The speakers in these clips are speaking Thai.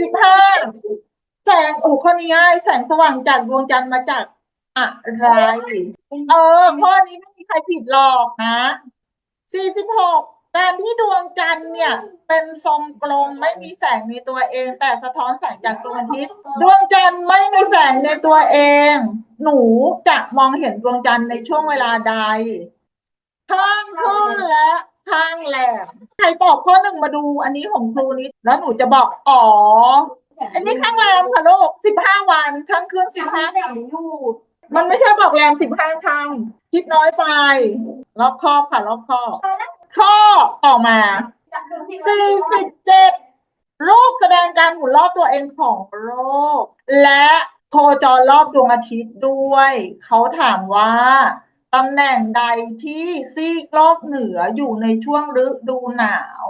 สิบห้าแสงโอ้ข้อนี้ง่าย แสงสว่างจากดวงจันทร์มาจากอะไรเออข้อนี้ไม่มีใครผิดหรอกนะสี่สิบหกการที่ดวงจันทร์เนี่ย เป็นทรงกลมไม่มีแสงในตัวเอง แต่สะท้อนแสงจากดวงอาทิตย์ดวงจันทร์ไม่มีแสงในตัวเอง หนูจะมองเห็นดวงจันทร์ในช่วงเวลาใดข้างขึ้นและ ข้างแหลมใครตอบข้อหนึ่งมาดูอันนี้ของครูนิด แล้วหนูจะบอก อ๋อ อันนี้ข้างแรมค่ะลูกสิบห้าวันข้างขึ้นสิบห้าครั้งมันไม่ใช่บอกแรมสิบห้าครั้งคิดน้อยไปรอบคอบค่ะรอบคอบข้อต่อมาสี่สิบเจ็ดโลกแสดงการหมุนรอบตัวเองของโลกและโคจรรอบดวงอาทิตย์ด้วย เขาถามว่า ตำแหน่งใดที่ซีกโลกเหนืออยู่ในช่วงฤดูหนาว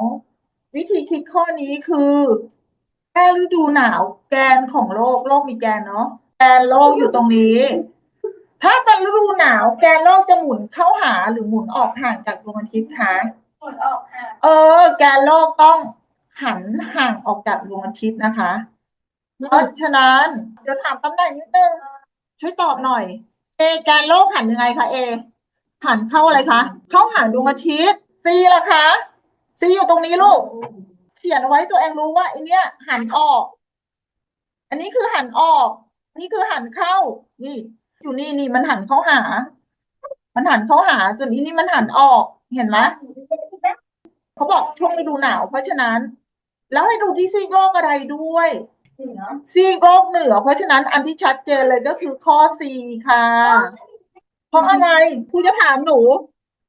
วิธีคิดข้อนี้คือแค่ฤดูหนาวแกนของโลกโลกมีแกนเนาะแกนโลกอยู่ตรงนี้ ถ้าเป็นฤดูหนาวแกนโลกจะหมุนเข้าหาหรือหมุนออกห่างจากดวงอาทิตย์คะหมุนออกห่างเออ แกนโลกต้องหันห่างออกจากดวงอาทิตย์นะคะ เพราะฉะนั้นเดี๋ยวถามตำแหน่งนิดนึงช่วยตอบหน่อย เอแกนโลกหันยังไงคะเอหันเข้าอะไรคะเข้าหาดวงอาทิตย์ซีล่ะคะซีอยู่ตรงนี้ลูก เขียนไว้ตัวเองรู้ว่าไอเนี้ยหันออก อันนี้คือหันออก นี่คือหันเข้า นี่ อยู่นี่นี่มันหันเข้าหา มันหันเข้าหา ส่วนนี้นี่มันหันออก เห็นไหมเขาบอกช่วงฤดูหนาว เพราะฉะนั้น แล้วให้ดูที่ซีกโลกอะไรด้วย ซีกโลกเหนือ เพราะฉะนั้นอันที่ชัดเจนเลยก็คือข้อ C ค่ะ เพราะอะไรครูจะถามหนู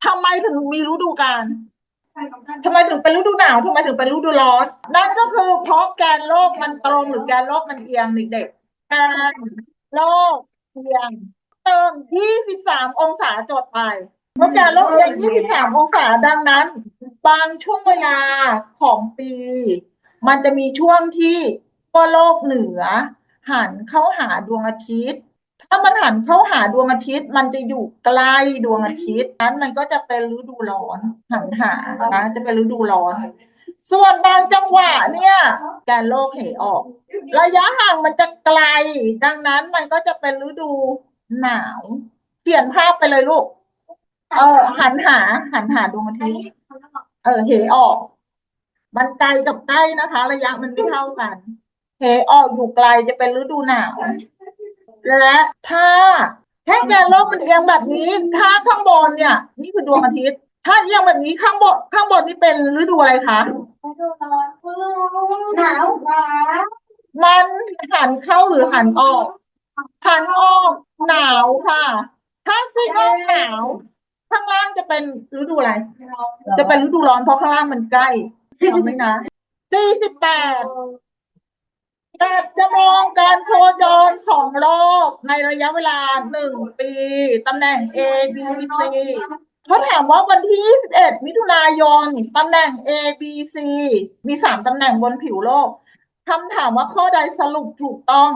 ทำไมถึงมีฤดูกาลใช่ของกันทำไมถึงเป็นฤดูหนาวทำไมถึงเป็นฤดูร้อน นั่นก็คือเพราะแกนโลกมันตรงหรือแกนโลกมันเอียงเด็กๆแกนโลกเอียงเติม 23 องศาจดไป เพราะแกนโลกเอียง 23 องศาดังนั้น บางช่วงเวลาของปี มันจะมีช่วงที่ขั้ วโลกเหนือ หันเข้าหาดวงอาทิตย์ ถ้ามันหันเข้าหาดวงอาทิตย์ มันจะอยู่ใกล้ดวงอาทิตย์นั้นมันก็จะเป็นฤดูร้อนหันหานะจะเป็นฤดูร้อน ส่วนบางจังหวะเนี่ยแกนโลกเหออก ระยะห่างมันจะไกล ดังนั้นมันก็จะเป็นฤดูหนาว เปลี่ยนภาพไปเลยลูก เออ หันหา หันหาดวงอาทิตย์เอกเออเหออก มันไกลกับใกล้นะคะ ระยะมันไม่เท่ากัน เหออกอยู่ไกลจะเป็นฤดูหนาว และถ้าถ้าแกนโลกมันเอียงแบบนี้ ถ้าข้างบนเนี่ย นี่คือดวงอาทิตย์ ถ้าเอียงแบบนี้ข้างบนข้างบนนี่เป็นฤดูอะไรคะฤดูร้อนหนาวหนาวมันหันเข้าหรือหันออก หันออกหนาวค่ะ ถ้าซีกโลกหนาว ข้างล่างจะเป็นฤดูอะไร จะเป็นฤดูร้อนเพราะข้างล่างมันใกล้เอาไหมนะสี่สิบแปด แบบจำลองการโคจรของโลกในระยะเวลาหนึ่งปีตำแหน่ง A B C เขาถามว่าวันที่ 21 มิถุนายนตำแหน่ง A B C มีสามตำแหน่งบนผิวโลกคำถามว่าข้อใดสรุปถูกต้อง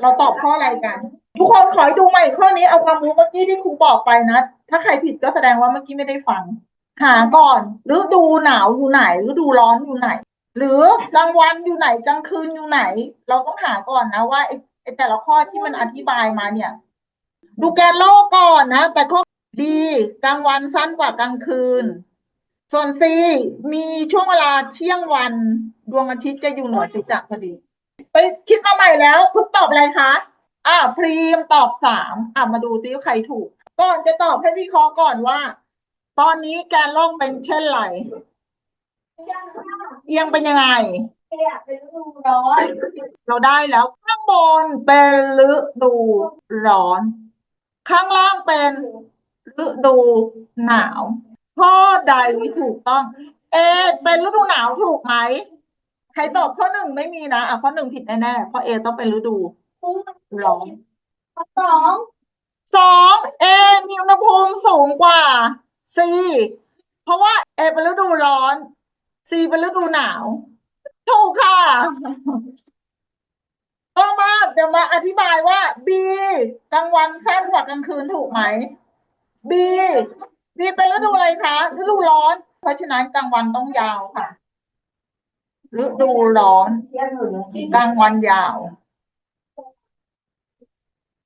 เราตอบข้ออะไรกัน ทุกคนขอให้ดูใหม่ข้อนี้เอาความรู้เมื่อกี้ที่ครูบอกไปนะ ถ้าใครผิดก็แสดงว่าเมื่อกี้ไม่ได้ฟัง หาก่อนฤดูหนาวอยู่ไหนฤดูร้อนอยู่ไหน หรือกลางวันอยู่ไหนกลางคืนอยู่ไหน เราต้องหาก่อนนะว่าไอ้แต่ละข้อที่มันอธิบายมาเนี่ย ดูแกนโลกก่อนนะ แต่ข้อ B กลางวันสั้นกว่ากลางคืน ส่วน C มีช่วงเวลาเที่ยงวันดวงอาทิตย์จะอยู่เหนือศีรษะพอดี ไปคิดมาใหม่แล้วพิ่งตอบอะไรคะอ่าพรีมตอบสามอะมาดูซิว่าใครถูก ก่อนจะตอบให้วิเคราะห์ก่อนว่า ตอนนี้แกนโลกเป็นเช่นไร เอียงเป็นยังไงเป็นฤดูร้อน เราได้แล้วข้างบนเป็นฤดูร้อน ข้างล่างเป็นฤดูหนาวข้อใดถูกต้อง เอ เป็นฤดูหนาวถูกไหมใครตอบข้อหนึ่งไม่มีนะอะข้อหนึ่งผิดแน่ๆเพราะเอต้องเป็นฤดูร้อนสองสองเอมีอุณหภูมิสูงกว่าซีเพราะว่าเอเป็นฤดูร้อน ซีเป็นฤดูหนาวถูกค่ะต่อมาเดี๋ยวมาอธิบายว่า B กลางวันสั้นกว่ากลางคืนถูกไหม B B เป็นฤดูอะไรคะฤดูร้อน เพราะฉะนั้นกลางวันต้องยาวค่ะฤดูร้อนกลางวันยาว